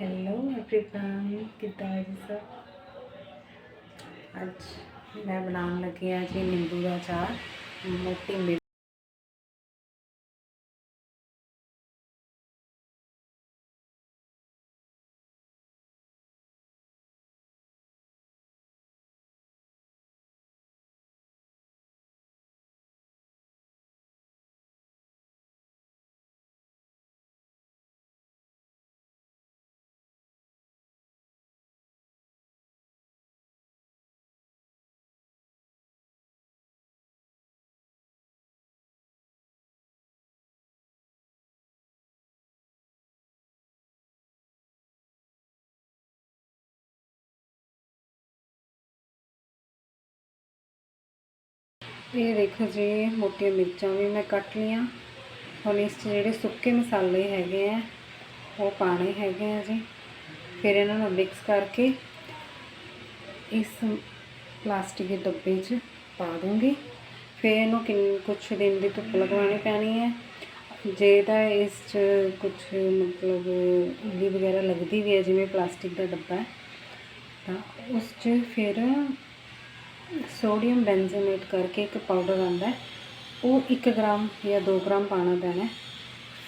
Hello everyone ਕਿੱਦਾਂ ਜੀ ਸਭ? ਅੱਜ ਮੈਂ ਬਣਾਉਣ ਲੱਗੀ ਆ ਜੀ ਨਿੰਬੂ ਦਾ ਚਾਰ ਮੋਟੀ ਇਹ ਦੇਖੋ ਜੀ, ਮੋਟੀਆਂ ਮਿਰਚਾਂ ਵੀ ਮੈਂ ਕੱਟ ਲੀਆਂ ਹੁਣ ਇਸ 'ਚ ਜਿਹੜੇ ਸੁੱਕੇ ਮਸਾਲੇ ਹੈਗੇ ਆ, ਉਹ ਪਾਣੇ ਹੈਗੇ ਆ ਜੀ। ਫਿਰ ਇਹਨਾਂ ਨੂੰ ਮਿਕਸ ਕਰਕੇ ਇਸ ਪਲਾਸਟਿਕ ਦੇ ਡੱਬੇ 'ਚ ਪਾ ਦੂੰਗੀ। ਫਿਰ ਇਹਨੂੰ ਕਿੰਨ, ਕੁਛ ਦਿਨ ਦੀ ਧੁੱਪ ਲਗਵਾਉਣੀ ਪੈਣੀ ਹੈ। ਜੇ ਤਾਂ ਇਸ 'ਚ ਕੁਛ ਮਤਲਬ ਇੱਲੀ ਵਗੈਰਾ ਲੱਗਦੀ ਵੀ ਹੈ, ਜਿਵੇਂ ਪਲਾਸਟਿਕ ਦਾ ਡੱਬਾ ਹੈ, ਤਾਂ ਉਸ 'ਚ ਫਿਰ ਸੋਡੀਅਮ ਬੈਂਜ਼ੋਨੇਟ ਕਰਕੇ ਇੱਕ ਪਾਊਡਰ ਆਉਂਦਾ ਹੈ। ਉਹ 1 ਗ੍ਰਾਮ ਜਾਂ 2 ਗ੍ਰਾਮ ਪਾਣਾ ਪੈਣਾ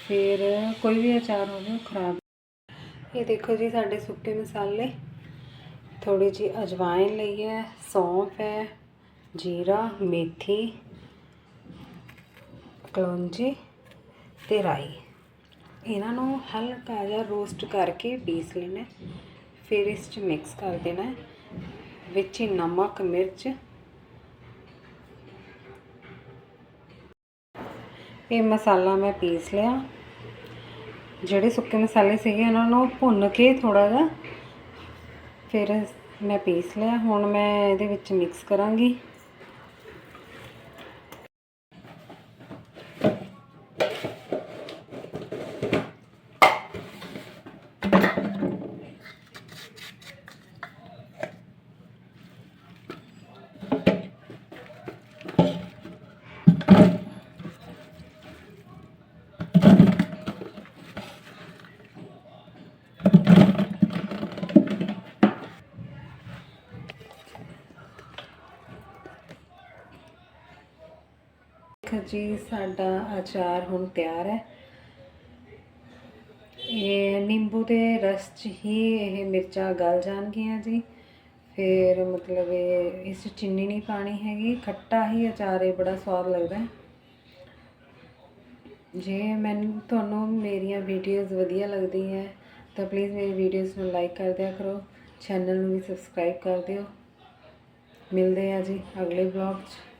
ਫਿਰ ਕੋਈ ਵੀ ਅਚਾਰ ਹੋਵੇ, ਉਹ ਖਰਾਬ ਇਹ ਦੇਖੋ ਜੀ ਸਾਡੇ ਸੁੱਕੇ ਮਸਾਲੇ। ਥੋੜੀ ਜੀ ਅਜਵਾਇਨ ਲਈ ਹੈ, ਸੌਂਫ ਹੈ, ਜੀਰਾ, ਮੇਥੀ, ਕਲੌਂਜੀ ਤੇ ਰਾਈ। ਇਹਨਾਂ ਨੂੰ ਹਲਕਾ ਜਿਹਾ ਰੋਸਟ ਕਰਕੇ ਪੀਸ ਲੈਣਾ ਫਿਰ ਇਸ 'ਚ ਮਿਕਸ ਕਰ ਦੇਣਾ ਵਿੱਚ ਹੀ ਨਮਕ, ਮਿਰਚ। ਇਹ ਮਸਾਲਾ ਮੈਂ ਪੀਸ ਲਿਆ। ਜਿਹੜੇ ਸੁੱਕੇ ਮਸਾਲੇ ਸੀਗੇ, ਉਹਨਾਂ ਨੂੰ ਭੁੰਨ ਕੇ ਥੋੜਾ ਜਿਹਾ ਫਿਰ ਮੈਂ ਪੀਸ ਲਿਆ। ਹੁਣ ਮੈਂ ਇਹਦੇ ਵਿੱਚ ਮਿਕਸ ਕਰਾਂਗੀ। ਦੇਖੋ ਜੀ, ਸਾਡਾ ਅਚਾਰ ਹੁਣ ਤਿਆਰ ਹੈ। ਇਹ ਨਿੰਬੂ ਦੇ ਰਸ 'ਚ ਹੀ ਇਹ ਮਿਰਚਾਂ ਗਲ ਜਾਣਗੀਆਂ ਜੀ। ਫਿਰ ਮਤਲਬ ਇਹ, ਇਸ 'ਚ ਚੀਨੀ ਨਹੀਂ ਪਾਣੀ ਹੈਗੀ। ਖੱਟਾ ਹੀ ਅਚਾਰ ਇਹ ਬੜਾ ਸਵਾਦ ਲੱਗਦਾ ਹੈ। ਜੇ ਮੈਨੂੰ, ਤੁਹਾਨੂੰ ਮੇਰੀਆਂ ਵੀਡੀਓਜ਼ ਵਧੀਆ ਲੱਗਦੀਆਂ ਤਾਂ ਪਲੀਜ਼ ਮੇਰੀ ਵੀਡੀਓਜ਼ ਨੂੰ ਲਾਈਕ ਕਰ ਦਿਆ ਕਰੋ। ਚੈਨਲ ਨੂੰ ਵੀ ਸਬਸਕ੍ਰਾਈਬ ਕਰ ਦਿਓ। ਮਿਲਦੇ ਆ ਜੀ ਅਗਲੇ ਵਲੌਗ 'ਚ।